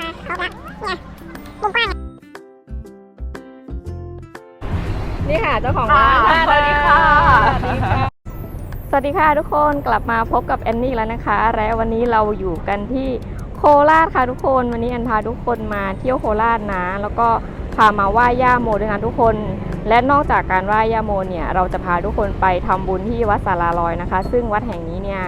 มาครบละเนี่ยมุมกว้างนี่ค่ะเจ้าของร้านค่ะสวัสดีค่ะ สวัสดีค่ะทุกคนกลับมาพบกับแอนนี่แล้วนะคะ และวันนี้เราอยู่กันที่โคราชค่ะทุกคน วันนี้แอนพาทุกคนมาเที่ยวโคราชนะ แล้วก็พามาไหว้ย่าโมด้วยนะทุกคน และนอกจากการไหว้ย่าโมเนี่ยเราจะพาทุกคนไปทำบุญที่วัดสาราลอยนะคะ ซึ่งวัดแห่งนี้เนี่ย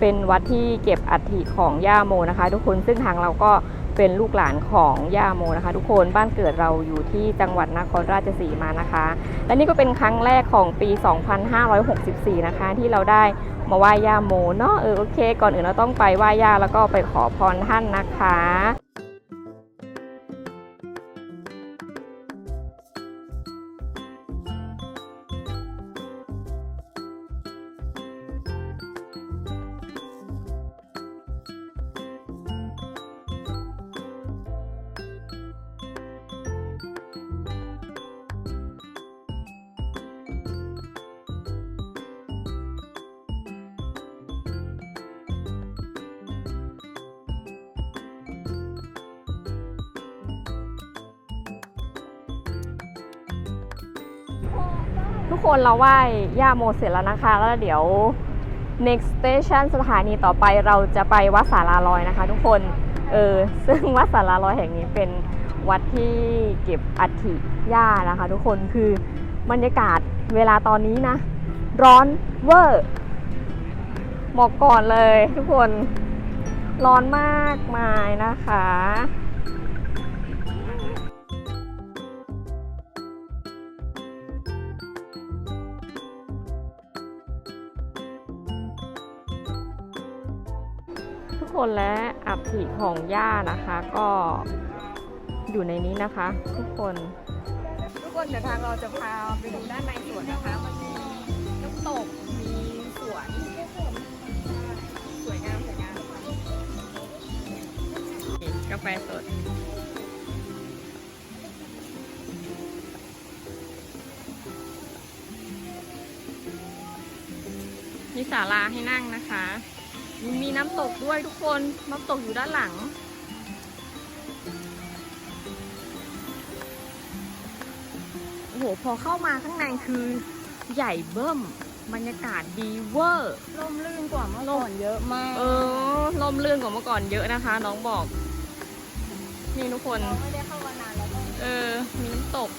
เป็นวัดที่เก็บอัฐิของย่าโมนะคะ ทุกคนซึ่งทางเราก็ เป็นลูกหลานของย่าโมนะคะ ทุกคนบ้านเกิดเราอยู่ที่จังหวัดนครราชสีมานะคะ และนี่ก็เป็นครั้งแรกของปี 2564 นะคะ ที่เราได้มาไหว้ย่าโมเนาะเออโอเค ก่อนอื่นเราต้องไปไหว้ย่าแล้วก็ไปขอพรท่านนะคะ ทุกคนเราไหว้ย่าโมเสร็จแล้วนะคะ แล้วเดี๋ยว next station สถานีต่อไปเราจะไปวัดสาราลอยนะคะ ทุกคนเออซึ่งวัดสาราลอยแห่งนี้เป็นวัดที่เก็บอัฐิย่านะคะ ทุกคนคือบรรยากาศเวลาตอนนี้นะ ร้อนเวอร์บอกก่อนเลย ทุกคนร้อนมากมายนะคะ คนและอัฐิของย่านะคะ ก็อยู่ในนี้นะคะ ทุกคน ทุกคนเดี๋ยวทางเราจะพาไปดูด้านในสวนนะคะมันมีน้ำตกมีสวนสวยงามสวยงามกาแฟสดมีศาลาให้นั่งนะคะ มีน้ำตกด้วยทุกคน น้ำตกอยู่ด้านหลัง โอ้โห พอเข้ามาข้างในคือใหญ่เบิ้ม บรรยากาศดีเวอร์ร่มรื่นกว่าเมื่อก่อนเยอะมาก เออ ลมเลื่อนกว่าเมื่อก่อนเยอะนะคะ น้องบอก นี่ทุกคนเราไม่ได้เข้ามานานแล้วก็เออ มีน้ำตก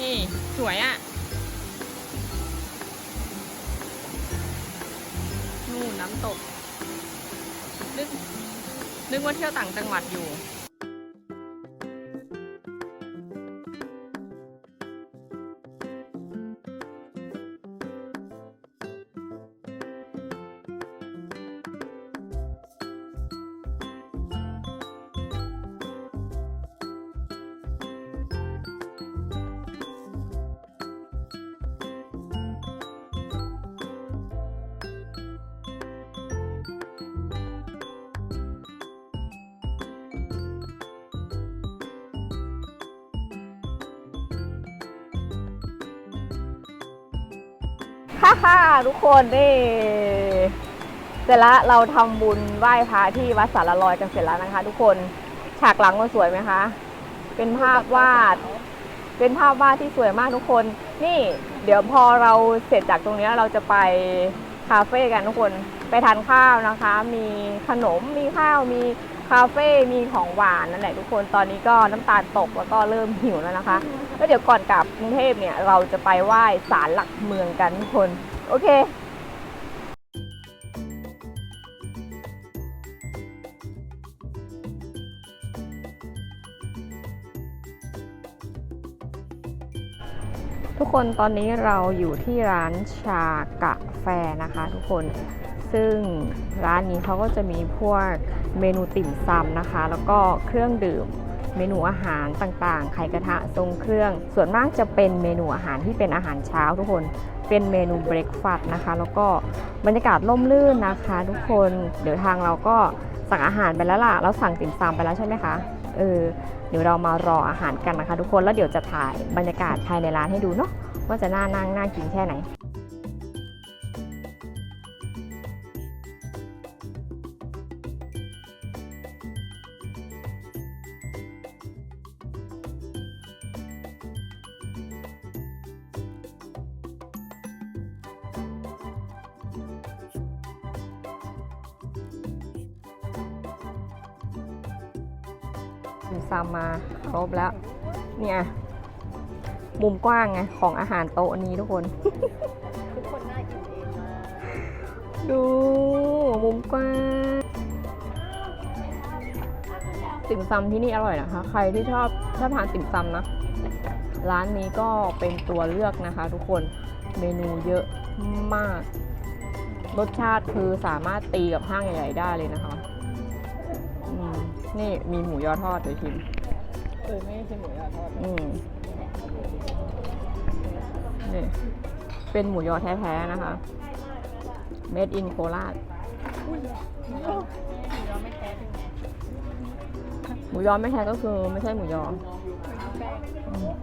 นี่ สวยอะ่ะ นู่นน้ำตกนึกนึกว่าเที่ยวต่างจังหวัดอยู่ ฮ่าฮ่าทุกคนนี่เสร็จแล้วเราทำบุญไหว้พระที่วัดสารลอยกันเสร็จแล้วนะคะ ทุกคนฉากหลังมันสวยไหมคะ เป็นภาพวาด เป็นภาพวาดที่สวยมากทุกคน นี่ เดี๋ยวพอเราเสร็จจากตรงนี้เราจะไปคาเฟ่กันทุกคนไปทานข้าวนะคะ มีขนมมีข้าวมี คาเฟ่มีของหวานนั่นแหละทุกคนตอนนี้ก็น้ำตาลตกแล้วก็เริ่มหิวแล้วนะคะแล้วเดี๋ยวก่อนกลับกรุงเทพเนี่ยเราจะไปไหว้ศาลหลักเมืองกันทุกคน โอเคทุกคนตอนนี้เราอยู่ที่ร้านชากะแฟนะคะทุกคน ซึ่งร้านนี้เขาก็จะมีพวก เมนูติ่มซำนะคะ แล้วก็เครื่องดื่มเมนูอาหารต่างๆ ไข่กระทะทรงเครื่อง ส่วนมากจะเป็นเมนูอาหารที่เป็นอาหารเช้าทุกคน เป็นเมนูเบรกฟาสต์นะคะ แล้วก็บรรยากาศร่มรื่นนะคะ ทุกคน เดี๋ยวทางเราก็สั่งอาหารไปแล้วล่ะ เราสั่งติ่มซำไปแล้วใช่ไหมคะ เออ เดี๋ยวเรามารออาหารกันนะคะ ทุกคน แล้วเดี๋ยวจะถ่ายบรรยากาศภายในร้านให้ดูเนาะ ว่าจะน่านั่งน่ากินแค่ไหน ซำมาครบแล้ว เนี่ย มุมกว้างไงของอาหารโต๊ะนี้ทุกคน ทุกคนน่ากินเองมากดู มุมกว้างติ่มซำที่นี่อร่อยนะคะ ใครที่ชอบชอบทานติ่มซำนะ ร้านนี้ก็เป็นตัวเลือกนะคะ ทุกคนเมนูเยอะมาก รสชาติคือสามารถตีกับห้างใหญ่ๆได้เลยนะคะ นี่มีหมูยอทอดเดี๋ยวชิมเออไม่ใช่หมูยอทอดอืมนี่เป็นหมูยอแท้ๆนะคะ made in โคราชหมูยอไม่แท้ถึงหมูยอไม่แท้ก็คือไม่ใช่หมูยอแป้งอืม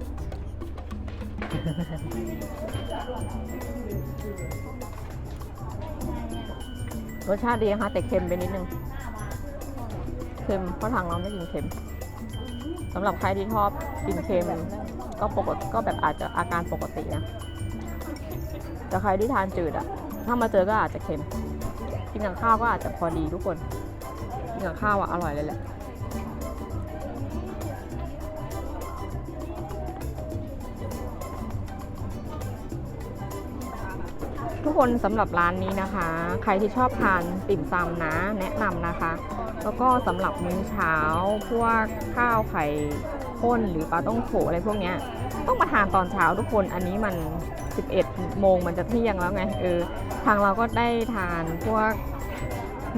รสชาติดีนะคะแต่เค็มไปนิดนึง เค็มเพราะทางเราไม่กินเค็มสำหรับใครที่ชอบกินเค็มก็ปกติก็แบบอาจจะอาการปกตินะแต่ใครที่ทานจืดอะถ้ามาเจอก็อาจจะเค็ม กินกับข้าวก็อาจจะพอดีทุกคน กินกับข้าวอะอร่อยเลยแหละทุกคนสำหรับร้านนี้นะคะ ใครที่ชอบทานติ่มซำนะ แนะนำนะคะ แล้วก็สำหรับมื้อเช้าพวกข้าวไข่ข้นหรือปลาต้องโขอะไรพวกเนี้ยต้องมาทานตอนเช้าทุกคนอันนี้มัน 11 โมงมันจะเที่ยงแล้วไงเออทางเราก็ได้ทานพวก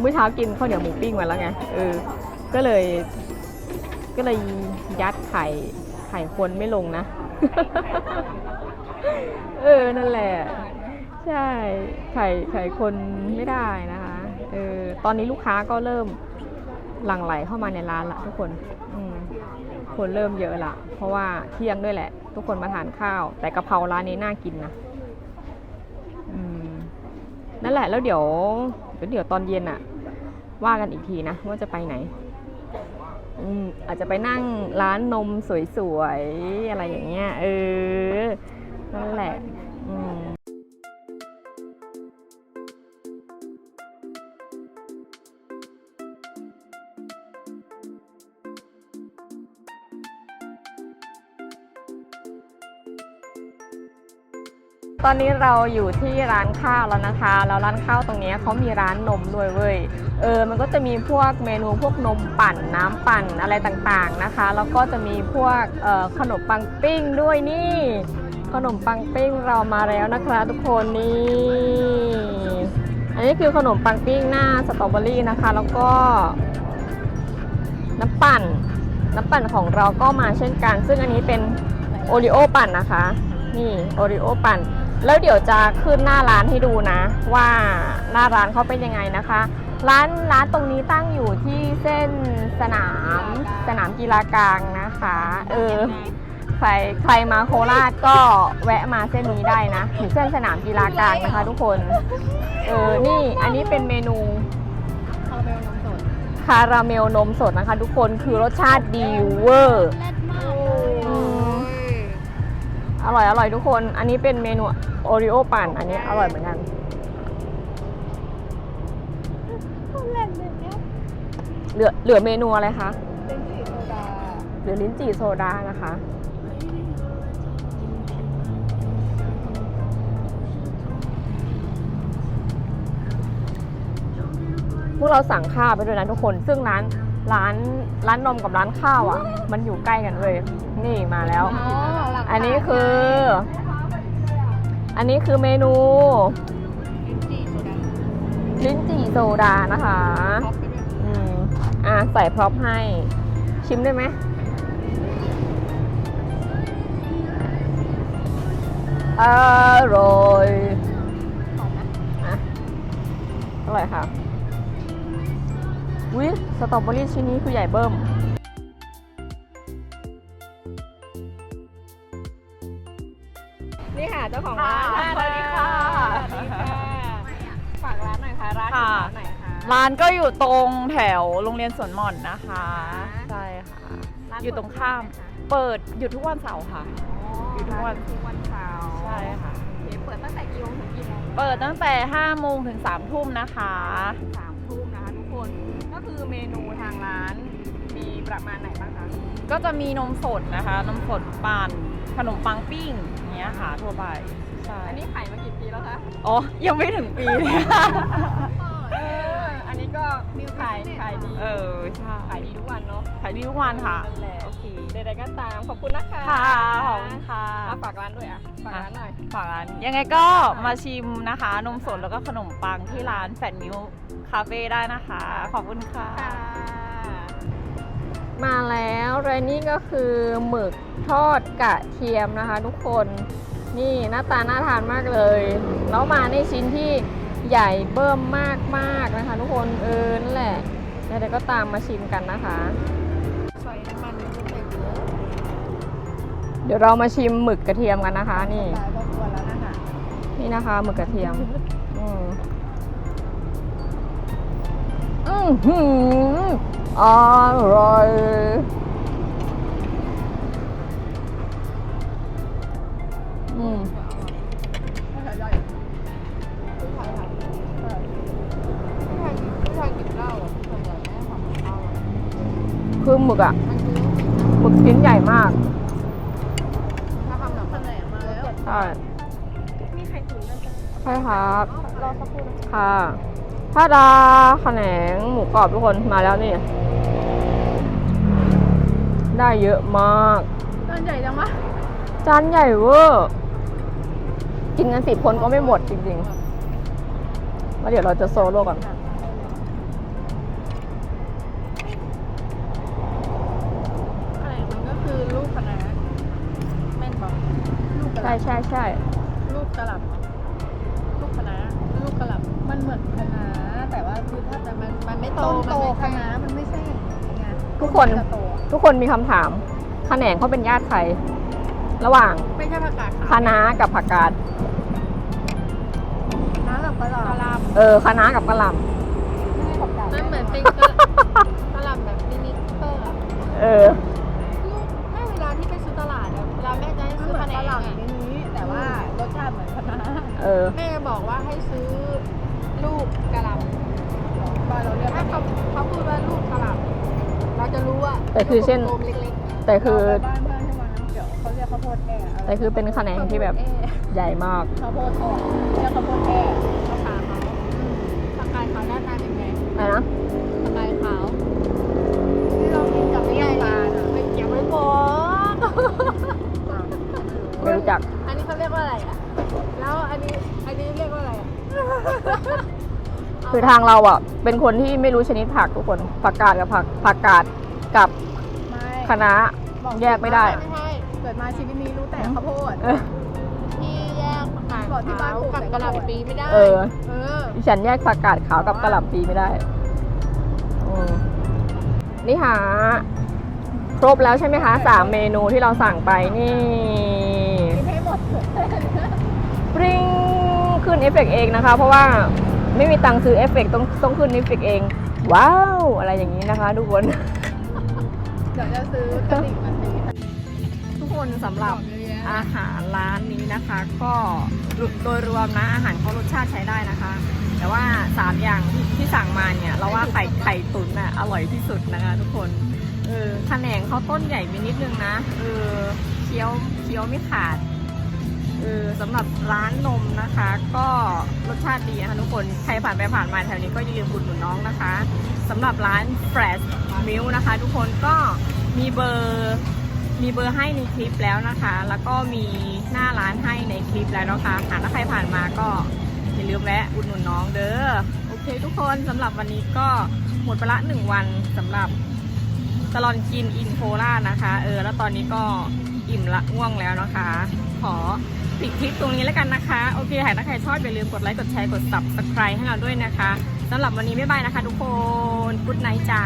มื้อเช้ากินข้าวเหนียวหมูปิ้งมาแล้วไงเออก็เลย ก็เลยยัดไข่ไข่คนไม่ลงนะ เออนั่นแหละ ใช่ไข่ไข่คนไม่ได้นะคะเออตอนนี้ลูกค้าก็เริ่ม หลั่งไหลเข้ามาในร้านละทุกคนอคนเริ่มเยอะละเพราะว่าเที่ยงด้วยแหละ ทุกคนมาทานข้าว แต่กะเพราร้านนี้น่ากินนะนั่นแหละแล้วเดี๋ยวเดี๋ยวตอนเย็นอะว่ากันอีกทีนะว่าจะไปไหนอาจจะไปนั่งร้านนมสวยๆ อะไรอย่างเงี้ย เออ นั่นแหละ ตอนนี้เราอยู่ที่ร้านข้าวแล้วนะคะ แล้วร้านข้าวตรงนี้เขามีร้านนมด้วยเว้ย เออ มันก็จะมีพวกเมนูพวกนมปั่นน้ำปั่นอะไรต่างๆนะคะ แล้วก็จะมีพวกออขนมปังปิ้งด้วยนี่ ขนมปังปิ้งเรามาแล้วนะคะทุกคนนี่ อันนี้คือขนมปังปิ้งหน้าสตรอเบอรี่นะคะ แล้วก็น้ำปั่น น้ำปั่นของเราก็มาเช่นกัน ซึ่งอันนี้เป็นโอริโอปั่นนะคะ นี่โอริโอปั่น แล้วเดี๋ยวจะขึ้นหน้าร้านให้ดูนะ ว่าหน้าร้านเขาเป็นยังไงนะคะ ร้านร้านตรงนี้ตั้งอยู่ที่เส้นสนามสนามกีฬากลางนะคะ เออใครใครมาโคราชก็แวะมาเส้นนี้ได้นะอยู่เส้นสนามกีฬากลางนะคะ ทุกคนเออนี่อันนี้เป็นเมนูคาราเมลนมสดคาราเมลนมสดนะคะ ทุกคนคือรสชาติดีเวอร์แซ่บมากอืมอร่อยอร่อยทุกคน อันนี้เป็นเมนู โอริโอปั่นอันนี้อร่อยเหมือนกันเหลือเหลือเมนูอะไรคะเป็นสีโซดาเหลือลิ้นจี่โซดานะคะพวกเราสั่งข้าวไปด้วยนะทุกคน ซึ่งร้านร้านร้านนมกับร้านข้าวอะ มันอยู่ใกล้กันเว้ยนี่มาแล้ว อันนี้คือ อันนี้คือเมนูลิ้นจี่โซดาลิ้นจี่โซดานะคะท็อปไปด้วยอืมอะใส่พร็อพให้ ชิมได้ไหมอร่อยอะอร่อยค่ะวิสตรอเบอรี่ชิ้นนี้คือใหญ่เบิ้ม ร้านก็อยู่ตรงแถวโรงเรียนสวนหม่อนนะคะอ่าใช่ค่ะร้านอยู่ตรงข้าม เปิดหยุดทุกวันเสาร์ค่ะ อยู่ทุกวัน ทุกวันเสาร์ใช่ค่ะ โอเคเปิดตั้งแต่กี่โมงถึงกี่โมงเปิดตั้งแต่5โมงถึง3ทุ่มนะคะ สามทุ่มนะคะทุกคน ก็คือเมนูทางร้านมีแบประมาณไหนบ้างคะ ก็จะมีนมสดนะคะ นมสดปั่นขนมปังปิ้งอย่างเงี้ยค่ะทั่วไปใช่อันนี้ขายมากี่ปีแล้วคะ อ๋อ ยังไม่ถึงปีเลยเออ อันนี้ก็ขายขายดีเออใช่ขายดีทุกวันเนาะขายดีทุกวันค่ะนั่นแหละโอเคใดๆก็ตามขอบคุณนะคะค่ะขอบคุณค่ะอะฝากร้านด้วยอะฝากร้านหน่อยฝากร้านยังไงก็มาชิมนะคะ นมสดแล้วก็ขนมปังที่ร้านแฟนมิวคาเฟ่ได้นะคะ ขอบคุณค่ะ มาแล้วรายนี้ก็คือหมึกทอดกระเทียมนะคะ ทุกคนนี่หน้าตาน่าทานมากเลย แล้วมาในชิ้นที่ ใหญ่เบิ่มมากๆนะคะ ทุกคนเออนั่นแหละเดี๋ยวก็ตามมาชิมกันนะคะ เดี๋ยวเรามาชิมหมึกกระเทียมกันนะคะ นี่นี่นะคะหมึกกระเทียม อืมอือหืออร่อยอืม คือหมึกอะมันคือหมึกชิ้นใหญ่มากถ้าทำแบบแผนงมาแล้วใช่มีไข่ตุ๋นด้วยจ้ะใช่ครับรอสักครู่นะค่ะถ้าดาแขนงหมูกรอบทุกคนมาแล้วนี่ ได้เยอะมาก จานใหญ่จังวะจานใหญ่เวอร์กินกันสิบคนก็ไม่หมดจริงๆแล้วเดี๋ยวเราจะโซโล่ก่อน ช่ล่ำใช่ใช่ลูกกระหล่ำลูกคะน้าลูกกระหล่ำมันเหมือนคะน้าแต่ว่าคือถ้าแต่มันมันไม่โตมันไม่คะน้ามันไม่ใช่อย่างนี้ไงทุกคนจะโตอะทุกคนมีคำถามขแขนงเขาเป็นญาติใคร ระหว่างไม่ใช่ผักกาดขาวคะน้ากับผักกาดน้ากับกระหล่ำกระหล่ำเออคะน้ากับกะหล่ไม่ใช่ผักกาดมันเหมือนเป็นกระหล่ำแบบมินิเตอร์อะำเออ รสชาติเหมือนคะน้าเออ แม่บอกว่าให้ซื้อลูกกระหล่ำบ้านเราเรียกถ้าเขาเขาพูดว่าลูกกระหล่ำเราจะรู้ว่าแต่คือเช่นลูกกลมๆเล็กๆแต่คือบ้านเพื่อนที่วังน้ำเขียวเขาเรียกข้าวโพดแอะแต่คือเป็นแขนงที่แบบใหญ่มาก ข้าวโพดอ่อนเรียกข้าวโพดแคือทางเราอะ เป็นคนที่ไม่รู้ชนิดผักทุกคน ผักกาดกับผักผักกาดกับไม่คะน้าแยกไม่ได้ ไม่ใช่เกิดมาชีวิตนี้รู้แต่ข้าวโพด เออที่แยกผักกาดขาวกับกระหล่ำปีไม่ได้ เออเออดิฉันแยกผักกาดขาวกับกะหล่ำปีไม่ได้อืมนี่หา ครบแล้วใช่ไหมคะสามเมนูที่เราสั่งไปนี่ กินให้หมดเถอะปริ้งขึ้นเอฟเฟกต์เองนะคะ เพราะว่า ไม่มีตังค์ซื้อเอฟเฟกต์ต้องต้องขึ้นเอฟเฟกต์เอง ว้าว อะไรอย่างนี้นะคะ ทุกคนเดี๋ยวจะซื้อกระดิ่งมาตีทุกคนสำหรับเยอะแยะอาหารร้านนี้นะคะ ก็โดยรวมนะอาหารเขารสชาติใช้ได้นะคะ แต่ว่าสามอย่างที่ที่สั่งมาเนี่ย เราว่าไข่ไข่ตุ๋นน่ะอร่อยที่สุดนะคะทุกคนเออขนงเขาต้นใหญ่ไปนิดนึงนะเออเคี้ยวเคี้ยวไม่ขาด เออสำหรับร้านนมนะคะ ก็รสชาติดีนะคะทุกคนใครผ่านไปผ่านมาแถวนี้ก็อย่าลืมอุดหนุนน้องนะคะสำหรับร้าน Fresh Milk นะคะ ทุกคนก็มีเบอร์มีเบอร์ให้ในคลิปแล้วนะคะ แล้วก็มีหน้าร้านให้ในคลิปแล้วนะคะหากถ้าใครผ่านมาก็อย่าลืมแวะอุดหนุนน้องเด้อโอเค ทุกคนสำหรับวันนี้ก็หมดไปละหนึ่งวันสำหรับตลอนกินอินโครานะคะ เออ แล้วตอนนี้ก็อิ่มละง่วงแล้วนะคะ ขอ ปิดคลิปตรงนี้แล้วกันนะคะ โอเคหากถ้าใครชอบอย่าลืมกดไลค์กดแชร์กด subscribe ให้เราด้วยนะคะสำหรับวันนี้บ๊ายบายนะคะทุกคนกุ๊ดไนจ้า